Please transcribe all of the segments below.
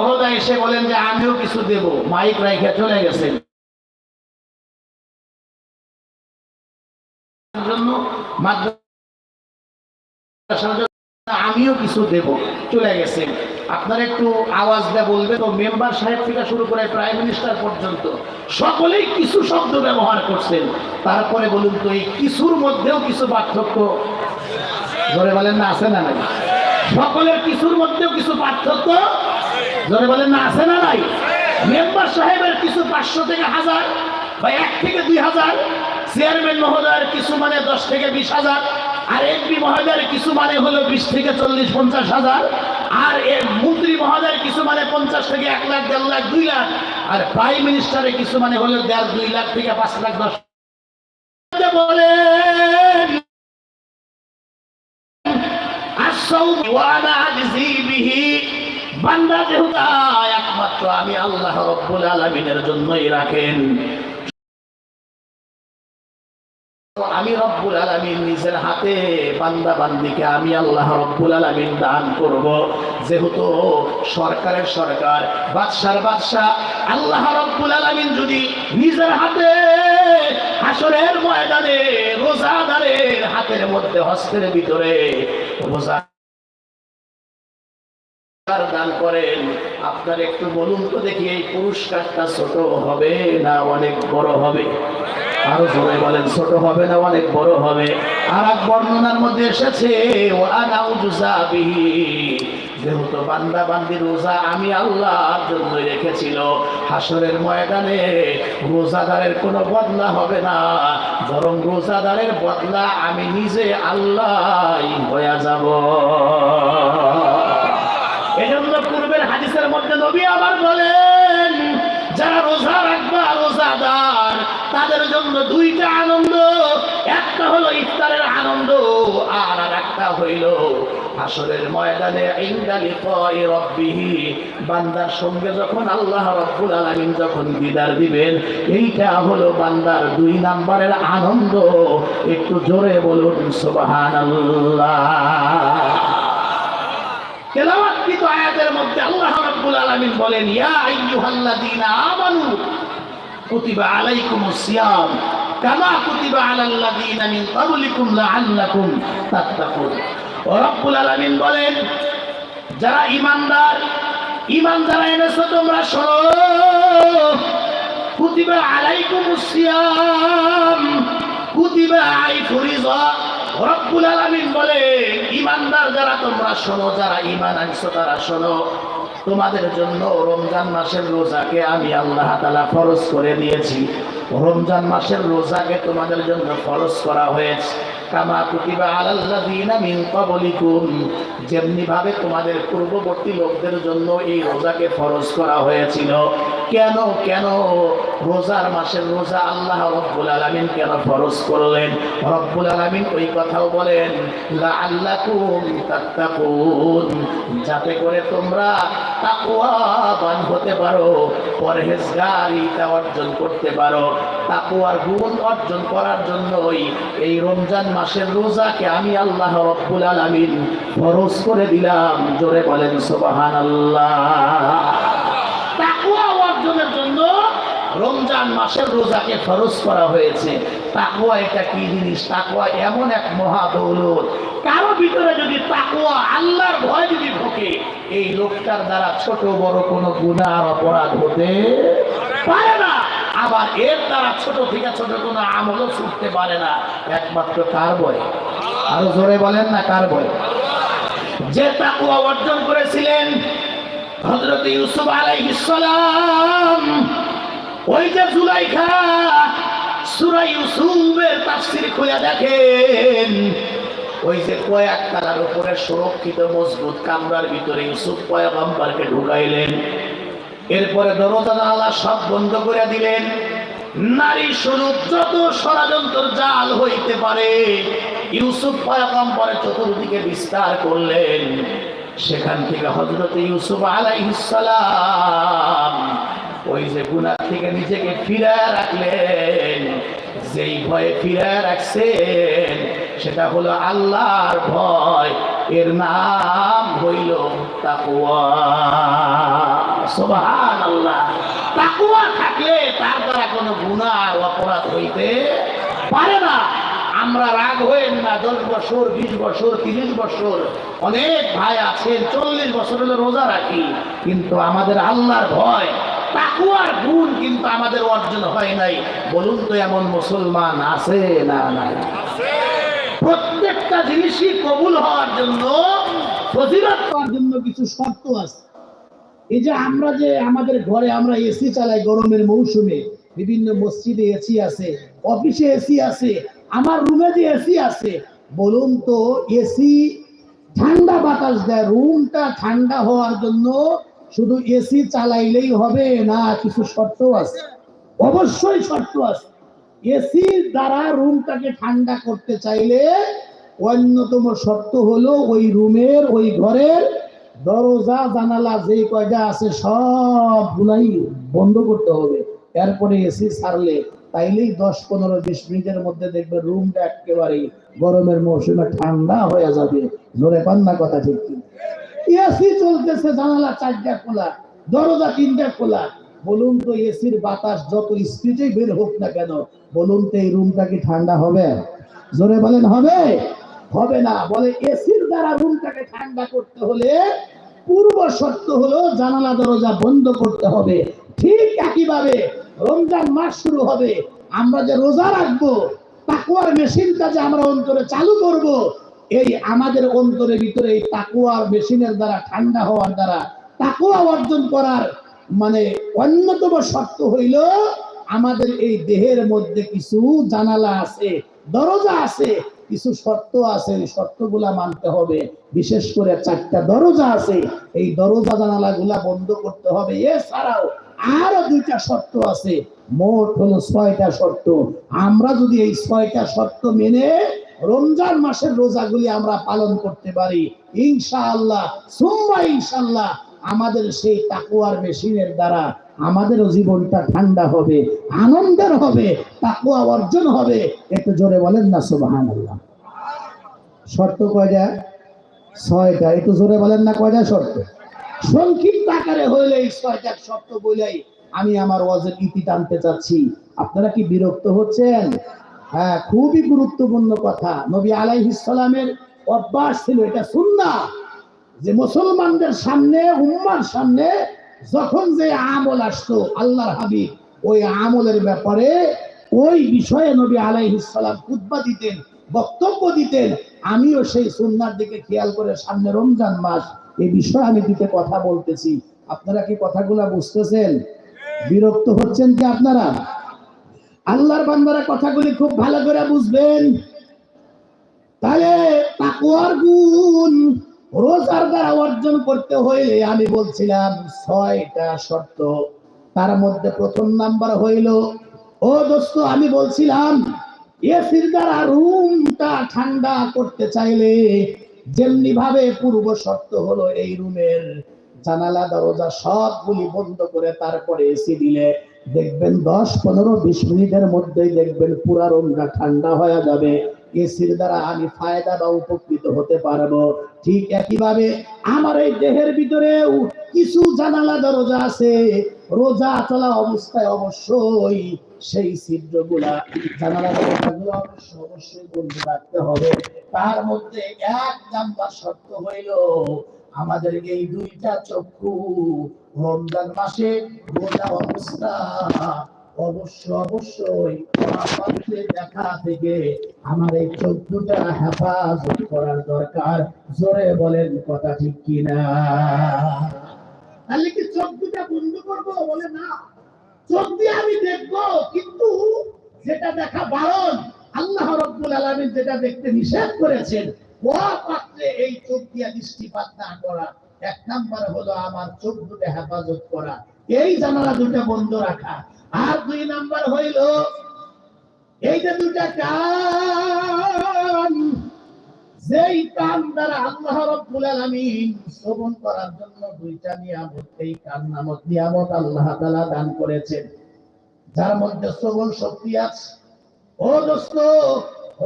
মহোদয় এসে বলেন যে, আমিও কিছু দেব। মাইক রাইখে চলে গেছেন আমিও কিছু দেব। চলে গেছেন আপনার একটু আওয়াজ দেয় বলবে তো মেম্বার সাহেব থেকে শুরু করে প্রাইম মিনিস্টার পর্যন্ত সকলেই কিছু শব্দ ব্যবহার করছেন। তারপরে বলুন তো, এই কিছুর মধ্যেও কিছু পার্থক্য? ধরে বলেন না, আছে না নাই? সকলের কিছুর মধ্যেও কিছু পার্থক্য? ধরে বলেন না আছে না নাই মেম্বার সাহেবের কিছু পাঁচশো থেকে হাজার বা এক থেকে দুই হাজার চেয়ারম্যান মহোদয়ের কিছু মানে দশ থেকে বিশ হাজার আর এমপি মহোদয়ের কিছু মানে হলো বিশ থেকে চল্লিশ পঞ্চাশ হাজার আর এ মন্ত্রী মহোদয়ের কিছু মানে পঞ্চাশ থেকে এক লাখ দেড় লাখ দুই লাখ আর প্রাইম মিনিস্টারের কিছু মানে হলো দেড় দুই লাখ থেকে পাঁচ লাখ দশ বলেন الصوم وانا اجزي به বান্দা একমাত্র আমি আল্লাহ রব্বুল আলমিনের জন্যই রাখেন। আমি রব্বুল আলমিন নিজের হাতে বান্দা বান্দিকে আমি আল্লাহ রব্বুল আলমিন দান করব। যেহেতু সরকারের সরকার, বাদশার বাদশাহ, আল্লাহ রব্বুল আলমিন যদি নিজের হাতে হাসরের ময়দানে, রোজাদারের হাতের মধ্যে হস্তের ভিতরে রোজা পুরস্কার দান করেন। আপনার একটু বলুন তো দেখি, এই পুরস্কারটা ছোট হবে না অনেক বড় হবে? আরও জোরে বলেন, ছোট হবে না অনেক বড় হবে? আর এক বর্ণনার মধ্যে এসেছে যেহেতু বান্দা বান্দি রোজা আমি রেখেছিল হাসরের ময়দানে রোজাদারের কোনো বদলা হবে না। বরং রোজাদারের বদলা আমি নিজে আল্লাহ হয়ে যাব। হইল। আসরের ময়দানে ইন্দালি কয় রব্বিহি, বান্দার সঙ্গে যখন আল্লাহ রব্বুল আলামিন যখন বিদার দিবেন, এইটা হলো বান্দার দুই নাম্বারের আনন্দ। একটু জোরে বলুন, সুবহানাল্লাহ। তেলাওয়াতকৃত আয়াতের মধ্যে আল্লাহ রাব্বুল আলামিন বলেন, ইয়া আইয়ুহাল্লাযীনা আমানু, কুতিবা আলাইকুমুস সিয়াম। কামা কুতিবা আলাল্লাযীনা মিন ক্বাবলিকুম লাআল্লাকুম তাত্তাকুন। রাব্বুল আলামিন বলেন, যারা ঈমানদার, ঈমান যারা এনেছো তোমরা শোনো। কুতিবা আলাইকুমুস সিয়াম, কুতিবা আই ফরিজা রব্বুল আলামিন বলে ইমানদার যারা তোমরা শোনো, যারা ইমান আনছো তারা শোনো। তোমাদের জন্য রমজান মাসের রোজাকে আমি আল্লাহ তাআলা ফরজ করে দিয়েছি। রমজান মাসের রোজাকে তোমাদের জন্য ফরজ করা হয়েছে। কামা কুতিবা আলাল্লাযীনা মিন ক্বাবলিকুম। যেমনি ভাবে তোমাদের পূর্ববর্তী লোকদের জন্য এই রোজাকে ফরজ করা হয়েছিল। কেন কেন রোজার মাসের রোজা আল্লাহ রব্বুল আলামিন কেন ফরজ করলেন? রব্বুল আলামিন ওই কথাও বলেন যাতে করে তোমরা তাকওয়াবান হতে পারো পরহেজগারিতা অর্জন করতে পারো। তাকওয়ার গুণ অর্জন করার জন্যই এই রমজান মাসের রোজাকে আমি আল্লাহ রব্বুল আলামিন ফরজ করে দিলাম। জোরে বলেন অর্জনের জন্য রমজান মাসের রোজাকে ফরজ করা হয়েছে। তাকুয়া এটা কি জিনিস? তাকওয়া এমন এক মহা দৌলত। কারও ভিতরে যদি তাকুয়া আল্লাহর ভয় যদি ঢোকে, এই লোকটার দ্বারা ছোট বড় কোনো গুণা আর অপরাধ হতে পারে না। আবার এর দ্বারা ছোট থেকে ছোট কোনো আমলও ছুটতে পারে না। একমাত্র কার বয় আরও জোরে বলেন না, কার বয় যে তাকুয়া অর্জন করেছিলেন হজরত ইউসুফ আলাইহিস সালাম ওই যে জুলাইখা সূরা ইউসুফের তাফসীর খুলে দেখেন। ওই যে কয়েক তারার উপরে সুরক্ষিত মজবুত কামরার ভিতরে ইউসুফ পয়গম্বরকে ঢুকাইলেন। এরপরে দরজা জানালা সব বন্ধ করে দিলেন। নারী স্বরূপ যত ষড়যন্ত্র জাল হইতে পারে, ইউসুফ পয়গম্বরের চতুর্দিকে বিস্তার করলেন। সেখান থেকে হজরত ইউসুফ আলাইহিসসালাম ওই যে গুনাহ থেকে নিজেকে ফিরায় রাখলেন, যেই ভয়ে ফিরায় রাখছেন, সেটা হলো আল্লাহর ভয়। এর নাম হইল সুবহান আল্লাহ তাকুয়া থাকলে তার দ্বারা কোনো গুনাহ আর অপরাধ হইতে পারে না। আমরা রাগ হইন না, দশ বছর, বিশ বছর, তিরিশ বছর। অনেক ভাই আছেন, চল্লিশ বছর হলে রোজা রাখি, কিন্তু আমাদের আল্লাহর ভয় তাকুয়ার গুণ কিন্তু আমাদের অর্জন হয় নাই। বলুন তো এমন মুসলমান আছে না নাই? প্রত্যেকটা জিনিসই কবুল হওয়ার জন্য, ফজিলত হওয়ার জন্য কিছু শর্ত আছে। এই যে আমরা যে আমাদের ঘরে আমরা এসি চালাই গরমের মৌসুমে, বিভিন্ন মসজিদে এসি আছে, অফিসে এসি আছে, আমার রুমে যে এসি আছে, বলুন তো এসি ঠান্ডা বাতাস দেয় রুমটা ঠান্ডা হওয়ার জন্য শুধু এসি চালাইলেই হবে না কিছু শর্ত আছে? অবশ্যই শর্ত আছে। এসির দ্বারা রুমটাকে ঠান্ডা করতে চাইলে অন্যতম শর্ত হলো ওই রুমের, ওই ঘরের দরজা, জানালা যে কয়টা আছে সব গুলাই বন্ধ করতে হবে। এরপরে এসি ছাড়লে তাইলেই দশ, পনেরো, বিশ মিনিটের মধ্যে দেখবে রুমটা একেবারেই গরমের মৌসুমে ঠান্ডা হয়ে যাবে। জোরে পান্না কথা ঠিক এসি চলতেছে জানালা চারটা খোলা, দরজা তিনটা খোলা। বলুন তো, এসির বাতাস যত স্পিডে বের হোক না কেন, বলুন তো এই রুমটা কি ঠান্ডা হবে? জোরে বলেন, হবে? হবে না। বলে এসির দ্বারা রুমটাকে ঠান্ডা করতে হলে পূর্ব শর্ত হলো জানালা, দরজা বন্ধ করতে হবে। ঠিক একইভাবে রমজান মাস শুরু হবে। আমরা যে রোজা রাখব, তাকুয়ার মেশিনটা যে আমরা অন্তরে চালু করব এই আমাদের অন্তরের ভিতরে এই তাকুয়ার মেশিনের দ্বারা, ঠান্ডা হওয়ার দ্বারা তাকুয়া অর্জন করার মানে অন্যতম শর্ত হইল আমাদের এই দেহের মধ্যে কিছু জানালা আছে, দরজা আছে, কিছু শর্ত আছে, এই শর্তগুলা মানতে হবে। বিশেষ করে চারটা দরজা আছে, এই দরজা জানালা গুলা বন্ধ করতে হবে। এছাড়াও আরও দুইটা শর্ত আছে, মোট হলো ছয়টা শর্ত। আমরা যদি এই ছয়টা শর্ত মেনে রমজান মাসের রোজাগুলি আমরা পালন করতে পারি। ইনশাআল্লাহ, সুম্মা ইনশাআল্লাহ, আমাদের সেই তাকুয়ার মেশিনের দ্বারা আমাদেরও জীবনটা ঠান্ডা হবে, আনন্দের হবে তাকুয়া অর্জন হবে। একটু জোরে বলেন না সুবাহান আল্লাহ শর্ত কয়টা? ছয়টা। একটু জোরে বলেন না, কয়টা শর্ত? সংক্ষিপ্ত আকারে হইলে এই ছয়টা শর্ত বলেই আমি আমার ওয়াজের ইতি টানতে চাচ্ছি। আপনারা কি বিরক্ত হচ্ছেন? হ্যাঁ খুবই গুরুত্বপূর্ণ কথা। নবী আলাইহিস সালামের অভ্যাস ছিল, এটা সুন্নাহ। যে মুসলমানদের সামনে, উম্মার সামনে যখন যে আমল আসতো আল্লাহর হাবিব, ওই আমলের ব্যাপারে ওই বিষয়ে নবী আলাইহিস সালাম খুতবা দিতেন, বক্তব্য দিতেন। আমিও সেই সুন্নার দিকে খেয়াল করে সামনে রমজান মাস এই বিষয়ে আমি দিতে কথা বলতেছি। আপনারা কি কথাগুলা বুঝতেছেন? বিরক্ত হচ্ছেন কি আপনারা? আল্লাহর বান্দারা কথাগুলি খুব ভালো করে বুঝবেন। তাহলে তাকুয়ার গুণ রোজার দ্বারা অর্জন করতে হইলে আমি বলছিলাম ছয়টা শর্ত। তার মধ্যে প্রথম নাম্বার হইল, ও দোস্ত, আমি বলছিলাম এসির দ্বারা রুমটা ঠান্ডা করতে চাইলে যেমনি ভাবে পূর্ব শর্ত হলো এই রুমের জানালা, দরজা সবগুলি বন্ধ করে তারপরে এসি দিলে দেখবেন দশ পনেরো বিশ মিনিটের মধ্যেই দেখবেন পুরা রুমটা ঠান্ডা হয়ে যাবে। এসির দ্বারা আমি ফায়দা বা উপকৃত হতে পারব। ঠিক একইভাবে আমার এই দেহের ভিতরেও কিছু জানালা, দরজা আছে। রোজা চলা অবস্থায় অবশ্যই সেই ছিদ্রগুলা, জানালা, দরজাগুলো অবশ্যই অবশ্যই বন্ধ রাখতে হবে। তার মধ্যে এক নাম্বার শর্ত হইল। আমাদের এই দুইটা চক্ষু রমজান মাসে রোজা অবস্থা অবশ্য অবশ্যই দেখা থেকে আমার এই চোখটা হেফাজত করার দরকার। জোরে বলেন, কথা ঠিক কিনা? তাহলে কি চোখ দুটা বন্ধ করব বলে না? চোখ আমি দেখব, কিন্তু যেটা দেখা বারণ, আল্লাহ রব্বুল আলামিন যেটা দেখতে নিষেধ করেছেন এই চোখ দিয়ে দৃষ্টিপাত না করা। এক নাম্বার হলো আমার চোখ দুটো হেফাজত করা। এই জানালা দুটো বন্ধ রাখা। আর দুই নাম্বার হইল দুটা কান, যেই কান দ্বারা আল্লাহ রব্বুল আলামিন শ্রবণ করার জন্য দুইটা নিয়ামত, এই কান নামক নিয়ামত আল্লাহ তাআলা দান করেছেন। যার মধ্যে শ্রবণ শক্তি আছে। ও দোস্ত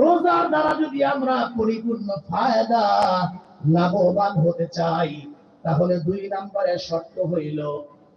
রোজার দ্বারা যদি আমরা পরিপূর্ণ ফায়দা লাভবান হতে চাই, তাহলে দুই নম্বরের শর্ত হইল,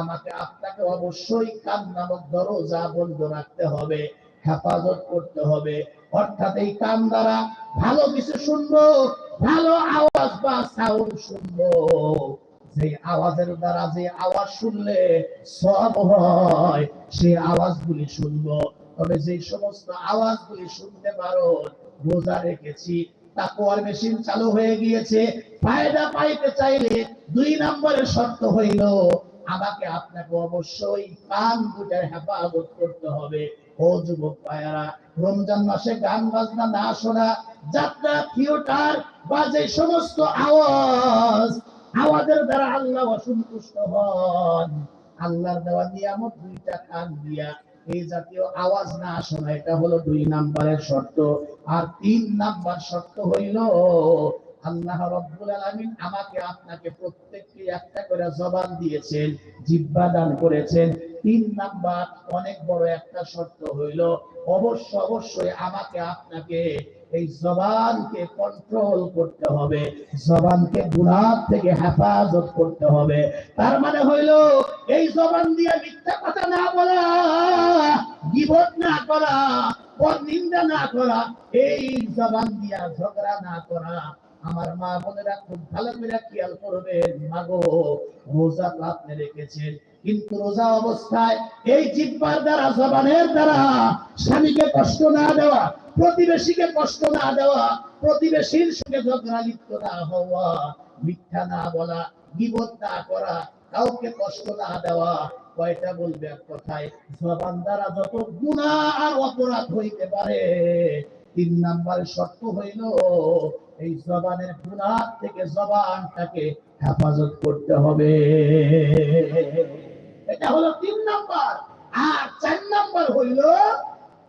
আমাকে আপনাকে অবশ্যই কান নামক দরজা বন্ধ রাখতে হবে, হেফাজত করতে হবে। অর্থাৎ এই কান দ্বারা ভালো কিছু শুনব, ভালো আওয়াজ বা সাউন্ড শুনব। যে আওয়াজের দ্বারা যে আওয়াজ শুনলে সব হয়, সেই আওয়াজগুলি শুনব। তবে যে সমস্ত আওয়াজগুলি শুনতে পারো রোজা রেখেছি। তাকুয়ার মেশিন চালু হয়ে গিয়েছে। ফায়দা পাইতে চাইলে দুই নম্বরের শর্ত হইল, আমাকে আপনাকে অবশ্যই কান দুটার হেফাজত করতে হবে। ও যুবক পায়ারা রমজান মাসে গান বাজনা না শোনা, যাত্রা, থিয়েটার বা যে সমস্ত আওয়াজ আওয়াজের দ্বারা আল্লাহ অসন্তুষ্ট হন। আল্লাহর দেওয়া নিয়ামত দুইটা কান দিয়া এই জাতীয় আওয়াজ না শোনা, এটা হলো দুই নাম্বারের শর্ত। আর তিন নাম্বার শর্ত হইল, আল্লাহ রব্বুল আমাকে আপনাকে প্রত্যেককে একটা করে জবান দিয়েছেন জিব্বা দান করেছেন। তিন নাম্বার, অনেক বড় একটা শর্ত হইল, অবশ্য অবশ্যই আমাকে আপনাকে এই জবানকে কন্ট্রোল করতে হবে। জবানকে গুনাহ থেকে হেফাজত করতে হবে। তার মানে হইল, এই জবান দিয়ে মিথ্যা কথা না বলা, গিবত না করা নিন্দা না করা, এই জবান দিয়া ঝগড়া না করা। আমার মা বোনেরা খুব ভালো করে খেয়াল করবেন মাগো রোজা আপনি রেখেছেন, কিন্তু রোজা অবস্থায় এই জিব্বার দ্বারা, জবানের দ্বারা স্বামীকে কষ্ট না দেওয়া প্রতিবেশীকে কষ্ট না দেওয়া, প্রতিবেশীর সঙ্গে ঝগড়া লিপ্ত না হওয়া, মিথ্যা না বলা, গিবত না করা, কাউকে কষ্ট না দেওয়া, কয়টা বলবে এক কথায়? জবান দ্বারা যত গুণা আর অপরাধ হইতে পারে, তিন নাম্বার শর্ত হইল, এই জবানের গুনাহ থেকে জবানটাকে হেফাজত করতে হবে। এটা হলো তিন নাম্বার। আর চার নাম্বার হইল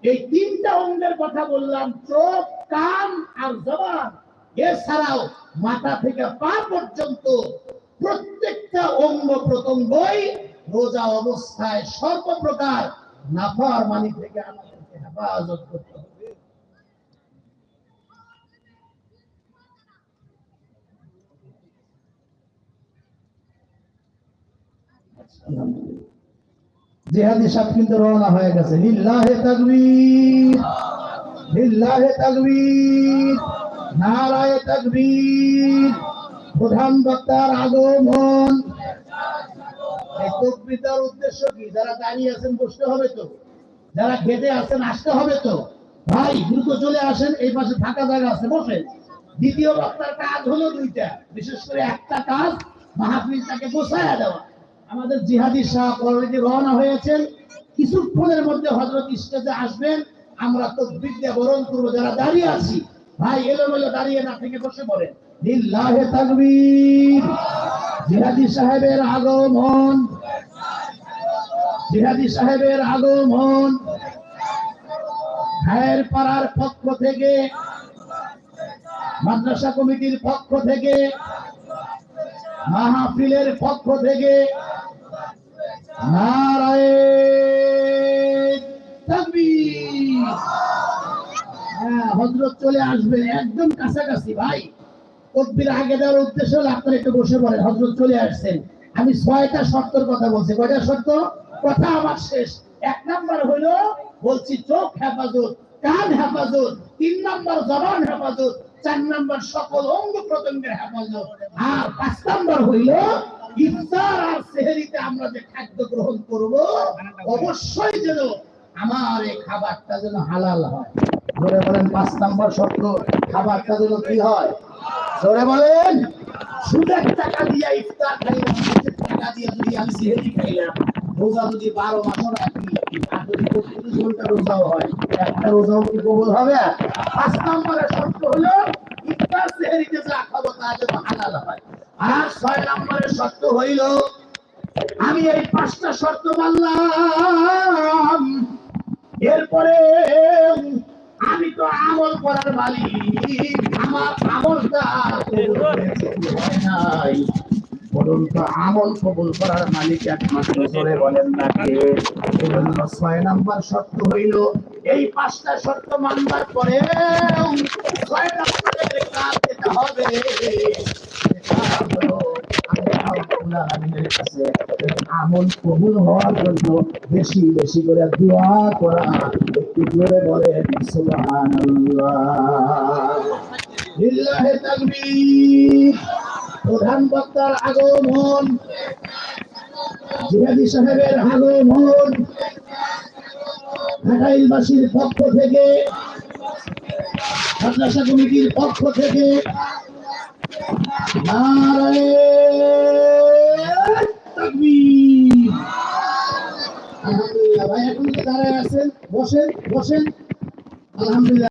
এই তিনটা অঙ্গের কথা বললাম, চোখ, কান আর জবান। এছাড়াও মাথা থেকে পা পর্যন্ত প্রত্যেকটা অঙ্গ প্রত্যঙ্গই রোজা অবস্থায় সর্বপ্রকার নাফার মানি থেকে আমাদেরকে হেফাজত করতে হবে। জেহাদি সাহেব কিন্তু রওনা হয়ে গেছে। লিল্লাহে তাকবীর লিল্লাহে তাকবীর, নারায়ে তাকবীর। প্রধান বক্তার আগমন। তকবীরটার উদ্দেশ্য কি? যারা দাঁড়িয়ে আছেন, বসতে হবে তো। যারা খেতে আছেন, আসতে হবে তো। ভাই, দ্রুত চলে আসেন, এই পাশে ফাঁকা জায়গা আছে, বসেন। দ্বিতীয় বক্তার কাজ হলো দুইটা। বিশেষ করে একটা কাজ মাহফিলটাকে বসায়া দেওয়া। আমাদের জিহাদি শাহ অলরেডি রওনা হয়েছেন। কিছুক্ষণের মধ্যে হজরত স্টেজে আসবেন। আমরা তো বিদ্যা বরণ করব। যারা দাঁড়িয়ে আছি, ভাই এলোমেলো দাঁড়িয়ে না থেকে বসে পড়েন। জিহাদি সাহেবের জিহাদি সাহেবের পাড়ার পক্ষ থেকে, মাদ্রাসা কমিটির পক্ষ থেকে, মাহফিলের পক্ষ থেকে হ্যাঁ আমি ছয়টা শর্তের কথা বলছি। কয়টা শর্ত? কথা আমার শেষ। এক নাম্বার হলো, বলছি চোখ হেফাজত, কান হেফাজত, তিন নাম্বার জবান হেফাজত, চার নাম্বার সকল অঙ্গ প্রত্যঙ্গের হেফাজত। আর পাঁচ নাম্বার হইল ইফতার আর সেহরিতে আমরা যে খাদ্য গ্রহণ করব, অবশ্যই যেন আমার এই খাবারটা যেন হালাল হয়। ধরে বলেন পাঁচ নাম্বার শর্ত খাবারটা যেন কি হয়? জোরে বলেন, সুদের টাকা দিয়ে ইফতার খাইলাম সুদের টাকা দিয়ে যদি আমি সেহেরি খাইলাম, রোজা যদি বারো মাসও রাখি আর যদি বত্রিশ ঘণ্টা রোজাও হয়, একটা রোজাও কি কবুল হবে? পাঁচ নম্বরের শর্ত হলো, ইফতার সেহেরিতে যা খাব তা যেন হালাল হয়। আর ছয় নম্বরের শর্ত হইল, আমি এই পাঁচটা শর্ত মানলাম। এরপরে আমি তো আমল করার মালিক, আমার আমলটা নাই? বলুন তো, আমল কবুল করার মালিক একমাত্র জোরে বলেন না কে? ছয় নাম্বার শর্ত হইল, এই পাঁচটা শর্ত মানবার পরে ছয় নাম্বারে কাজ যেটা হবে আমল হওয়ার জন্য বেশি বেশি করে দোয়া করা একটু তাকবীর প্রধান বক্তার আগমন জিহাদি সাহেবের আগমন ঘাটাইলবাসীর পক্ষ থেকে মাদ্রাসা কমিটির পক্ষ থেকে আলহামদুলিল্লাহ ভাই এখন দাঁড়ায় আছেন বসেন বসেন। আলহামদুলিল্লাহ।